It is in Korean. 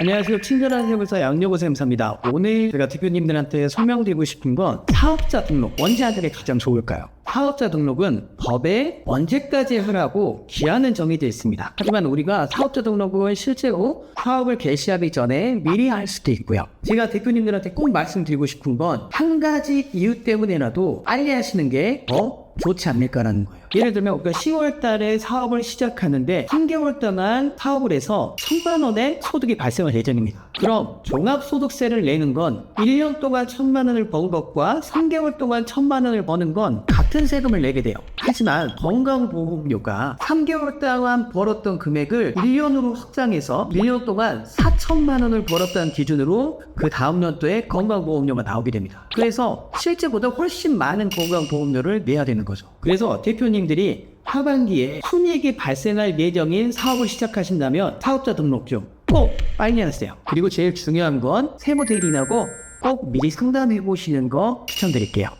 안녕하세요. 친절한 세무사 양여고쌤사입니다. 오늘 제가 대표님들한테 설명드리고 싶은 건 사업자 등록 언제 하는 게 가장 좋을까요? 사업자 등록은 법에 언제까지 하라고 기한은 정해져 있습니다. 하지만 우리가 사업자 등록은 실제로 사업을 개시하기 전에 미리 할 수도 있고요. 제가 대표님들한테 꼭 말씀드리고 싶은 건 한 가지 이유 때문에라도 빨리 하시는 게더 좋지 않을까라는 거예요. 예를 들면 우리가 10월 달에 사업을 시작하는데 3개월 동안 사업을 해서 1000만 원의 소득이 발생할 예정입니다. 그럼 종합소득세를 내는 건 1년 동안 1000만 원을 번 것과 3개월 동안 1000만 원을 버는 건 같은 세금을 내게 돼요. 하지만 건강보험료가 3개월 동안 벌었던 금액을 1년으로 확장해서 1년 동안 4천만 원을 벌었다는 기준으로 그 다음 연도에 건강보험료가 나오게 됩니다. 그래서 실제보다 훨씬 많은 건강보험료를 내야 되는 거죠. 그래서 대표님들이 하반기에 순이익이 발생할 예정인 사업을 시작하신다면 사업자 등록 좀꼭 빨리 하세요. 그리고 제일 중요한 건 세무 대리인하고 꼭 미리 상담해 보시는 거 추천드릴게요.